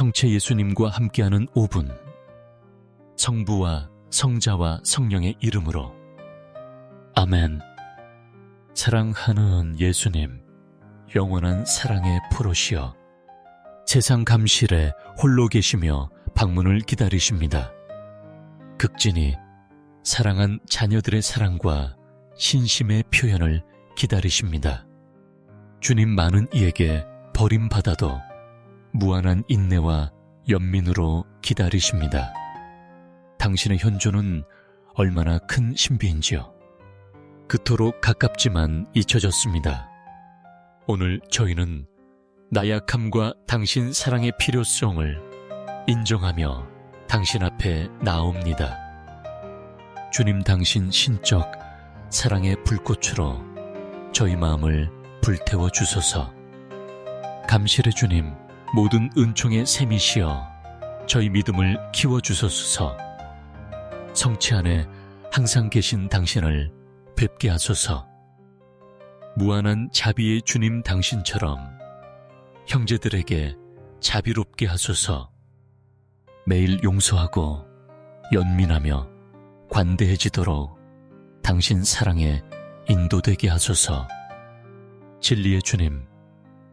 성체 예수님과 함께하는 5분. 성부와 성자와 성령의 이름으로. 아멘. 사랑하는 예수님, 영원한 사랑의 포로시여. 세상 감실에 홀로 계시며 방문을 기다리십니다. 극진히 사랑한 자녀들의 사랑과 신심의 표현을 기다리십니다. 주님 많은 이에게 버림받아도 무한한 인내와 연민으로 기다리십니다. 당신의 현존은 얼마나 큰 신비인지요. 그토록 가깝지만 잊혀졌습니다. 오늘 저희는 나약함과 당신 사랑의 필요성을 인정하며 당신 앞에 나옵니다. 주님 당신 신적 사랑의 불꽃으로 저희 마음을 불태워 주소서. 감실의 주님, 모든 은총의 샘이시여 저희 믿음을 키워 주소서. 성체 안에 항상 계신 당신을 뵙게 하소서. 무한한 자비의 주님 당신처럼 형제들에게 자비롭게 하소서. 매일 용서하고 연민하며 관대해지도록 당신 사랑에 인도되게 하소서. 진리의 주님,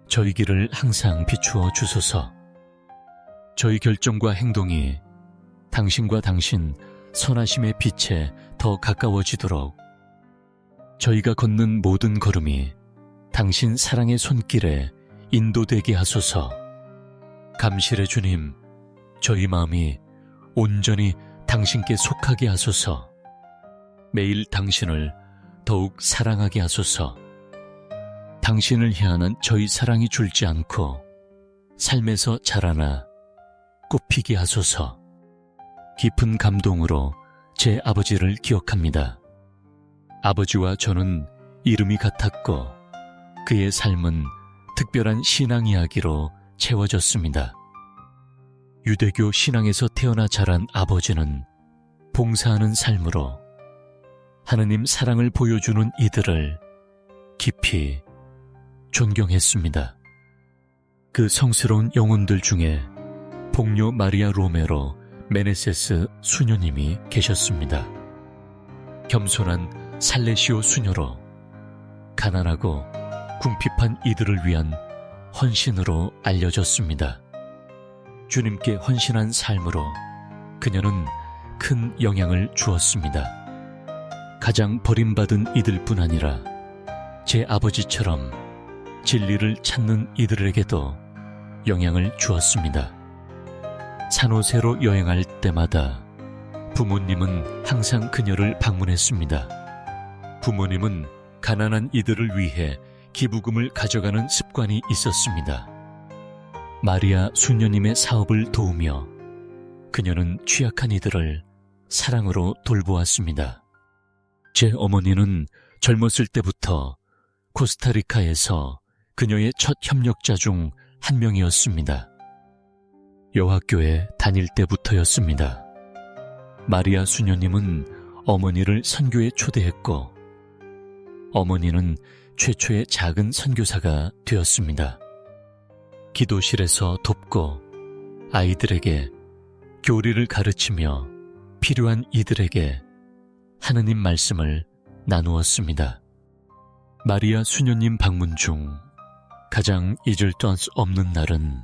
저희 길을 항상 비추어 주소서. 저희 결정과 행동이 당신과 당신 선하심의 빛에 더 가까워지도록 저희가 걷는 모든 걸음이 당신 사랑의 손길에 인도되게 하소서. 감실의 주님, 저희 마음이 온전히 당신께 속하게 하소서. 매일 당신을 더욱 사랑하게 하소서. 당신을 향한 저희 사랑이 줄지 않고 삶에서 자라나 꽃피게 하소서. 깊은 감동으로 제 아버지를 기억합니다. 아버지와 저는 이름이 같았고 그의 삶은 특별한 신앙 이야기로 채워졌습니다. 유대교 신앙에서 태어나 자란 아버지는 봉사하는 삶으로 하느님 사랑을 보여주는 이들을 깊이 존경했습니다. 그 성스러운 영혼들 중에 복녀 마리아 로메로 메네세스 수녀님이 계셨습니다. 겸손한 살레시오 수녀로 가난하고 궁핍한 이들을 위한 헌신으로 알려졌습니다. 주님께 헌신한 삶으로 그녀는 큰 영향을 주었습니다. 가장 버림받은 이들뿐 아니라 제 아버지처럼 진리를 찾는 이들에게도 영향을 주었습니다. 산호세로 여행할 때마다 부모님은 항상 그녀를 방문했습니다. 부모님은 가난한 이들을 위해 기부금을 가져가는 습관이 있었습니다. 마리아 수녀님의 사업을 도우며 그녀는 취약한 이들을 사랑으로 돌보았습니다. 제 어머니는 젊었을 때부터 코스타리카에서 그녀의 첫 협력자 중 한 명이었습니다. 여학교에 다닐 때부터였습니다. 마리아 수녀님은 어머니를 선교에 초대했고 어머니는 최초의 작은 선교사가 되었습니다. 기도실에서 돕고 아이들에게 교리를 가르치며 필요한 이들에게 하느님 말씀을 나누었습니다. 마리아 수녀님 방문 중 가장 잊을 수 없는 날은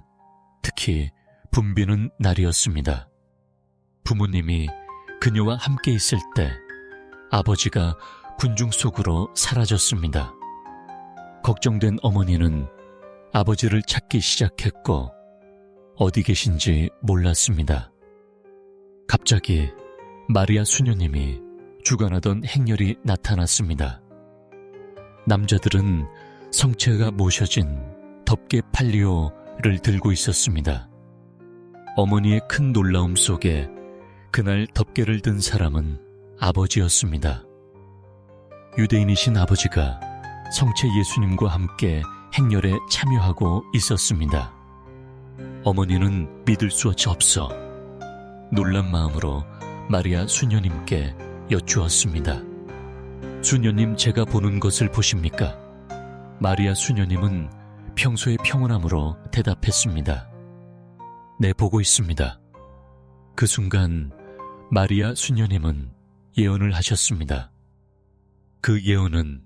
특히 붐비는 날이었습니다. 부모님이 그녀와 함께 있을 때 아버지가 군중 속으로 사라졌습니다. 걱정된 어머니는 아버지를 찾기 시작했고 어디 계신지 몰랐습니다. 갑자기 마리아 수녀님이 주관하던 행렬이 나타났습니다. 남자들은 성체가 모셔진 덮개 팔리오를 들고 있었습니다. 어머니의 큰 놀라움 속에 그날 덮개를 든 사람은 아버지였습니다. 유대인이신 아버지가 성체 예수님과 함께 행렬에 참여하고 있었습니다. 어머니는 믿을 수 없어 놀란 마음으로 마리아 수녀님께 여쭈었습니다. 수녀님 제가 보는 것을 보십니까? 마리아 수녀님은 평소의 평온함으로 대답했습니다. 내보고 있습니다. 그 순간 마리아 수녀님은 예언을 하셨습니다. 그 예언은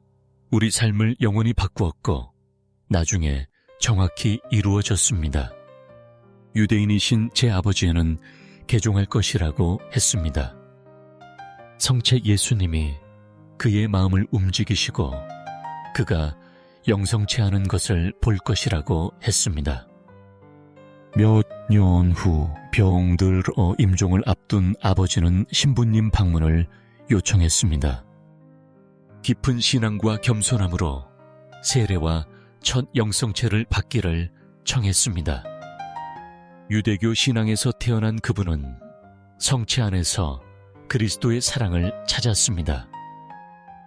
우리 삶을 영원히 바꾸었고 나중에 정확히 이루어졌습니다. 유대인이신 제 아버지는 개종할 것이라고 했습니다. 성체 예수님이 그의 마음을 움직이시고 그가 영성치 않은 것을 볼 것이라고 했습니다. 몇 년 후 병들어 임종을 앞둔 아버지는 신부님 방문을 요청했습니다. 깊은 신앙과 겸손함으로 세례와 첫 영성체를 받기를 청했습니다. 유대교 신앙에서 태어난 그분은 성체 안에서 그리스도의 사랑을 찾았습니다.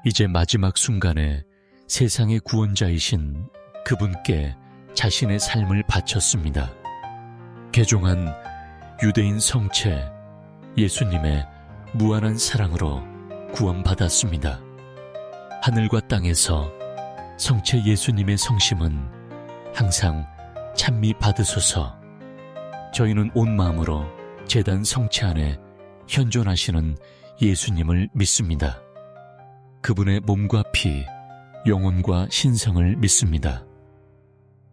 이제 마지막 순간에 세상의 구원자이신 그분께 자신의 삶을 바쳤습니다. 개종한 유대인 성체 예수님의 무한한 사랑으로 구원받았습니다. 하늘과 땅에서 성체 예수님의 성심은 항상 찬미 받으소서 저희는 온 마음으로 재단 성체 안에 현존하시는 예수님을 믿습니다. 그분의 몸과 피, 영혼과 신성을 믿습니다.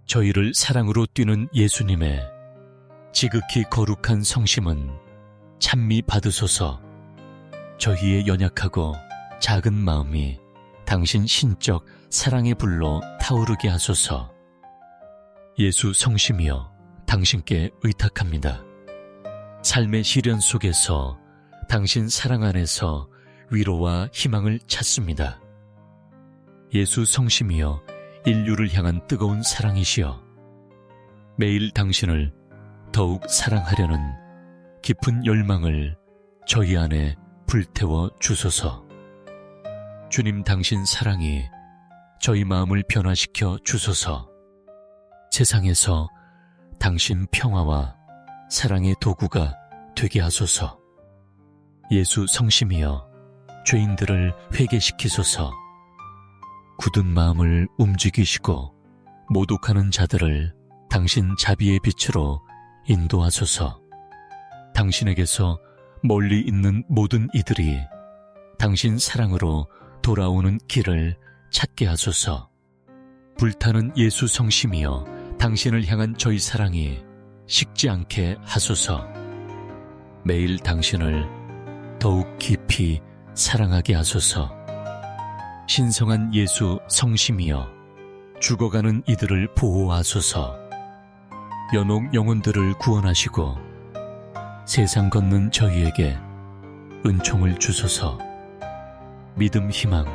저희를 사랑으로 뛰는 예수님의 지극히 거룩한 성심은 찬미 받으소서 저희의 연약하고 작은 마음이 당신 신적 사랑의 불로 타오르게 하소서 예수 성심이여 당신께 의탁합니다. 삶의 시련 속에서 당신 사랑 안에서 위로와 희망을 찾습니다. 예수 성심이여 인류를 향한 뜨거운 사랑이시여 매일 당신을 더욱 사랑하려는 깊은 열망을 저희 안에 불태워 주소서. 주님 당신 사랑이 저희 마음을 변화시켜 주소서. 세상에서 당신 평화와 사랑의 도구가 되게 하소서. 예수 성심이여 죄인들을 회개시키소서. 굳은 마음을 움직이시고 모독하는 자들을 당신 자비의 빛으로 인도하소서. 당신에게서 멀리 있는 모든 이들이 당신 사랑으로 돌아오는 길을 찾게 하소서. 불타는 예수 성심이여 당신을 향한 저희 사랑이 식지 않게 하소서. 매일 당신을 더욱 깊이 사랑하게 하소서. 신성한 예수 성심이여 죽어가는 이들을 보호하소서. 연옥 영혼들을 구원하시고 세상 걷는 저희에게 은총을 주소서. 믿음 희망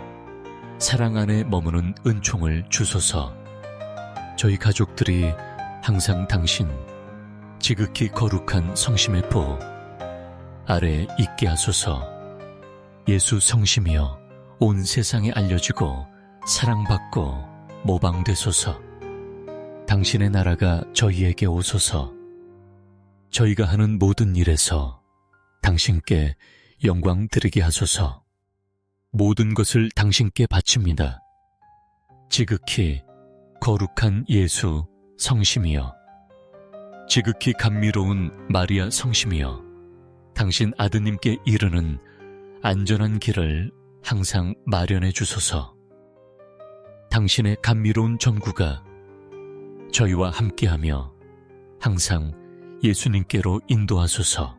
사랑 안에 머무는 은총을 주소서. 저희 가족들이 항상 당신 지극히 거룩한 성심의 보 아래 있게 하소서. 예수 성심이여 온 세상에 알려지고 사랑받고 모방되소서. 당신의 나라가 저희에게 오소서. 저희가 하는 모든 일에서 당신께 영광 드리게 하소서. 모든 것을 당신께 바칩니다. 지극히 거룩한 예수 성심이여. 지극히 감미로운 마리아 성심이여. 당신 아드님께 이르는 안전한 길을 항상 마련해 주소서. 당신의 감미로운 전구가 저희와 함께하며 항상 예수님께로 인도하소서.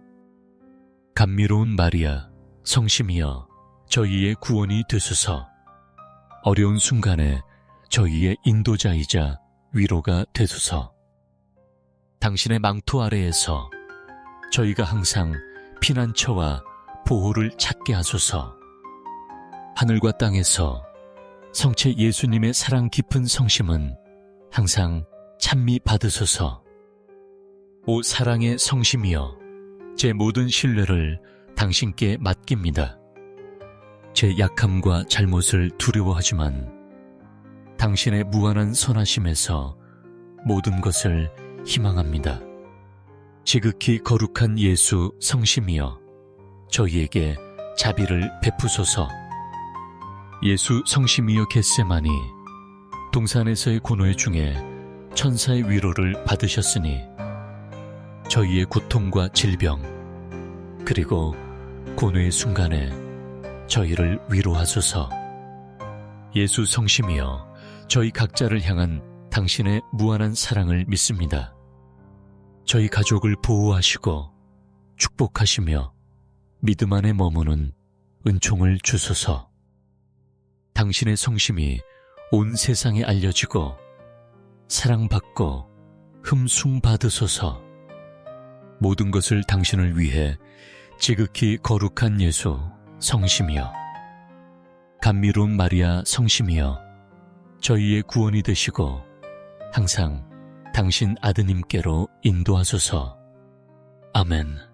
감미로운 마리아, 성심이여 저희의 구원이 되소서. 어려운 순간에 저희의 인도자이자 위로가 되소서. 당신의 망토 아래에서 저희가 항상 피난처와 보호를 찾게 하소서. 하늘과 땅에서 성체 예수님의 사랑 깊은 성심은 항상 찬미 받으소서. 오 사랑의 성심이여, 제 모든 신뢰를 당신께 맡깁니다. 제 약함과 잘못을 두려워하지만 당신의 무한한 선하심에서 모든 것을 희망합니다. 지극히 거룩한 예수 성심이여, 저희에게 자비를 베푸소서. 예수 성심이여 겟세마니, 동산에서의 고노의 중에 천사의 위로를 받으셨으니 저희의 고통과 질병, 그리고 고뇌의 순간에 저희를 위로하소서. 예수 성심이여, 저희 각자를 향한 당신의 무한한 사랑을 믿습니다. 저희 가족을 보호하시고 축복하시며 믿음 안에 머무는 은총을 주소서. 당신의 성심이 온 세상에 알려지고 사랑받고 흠숭 받으소서. 모든 것을 당신을 위해 지극히 거룩한 예수 성심이여. 감미로운 마리아 성심이여. 저희의 구원이 되시고 항상 당신 아드님께로 인도하소서. 아멘.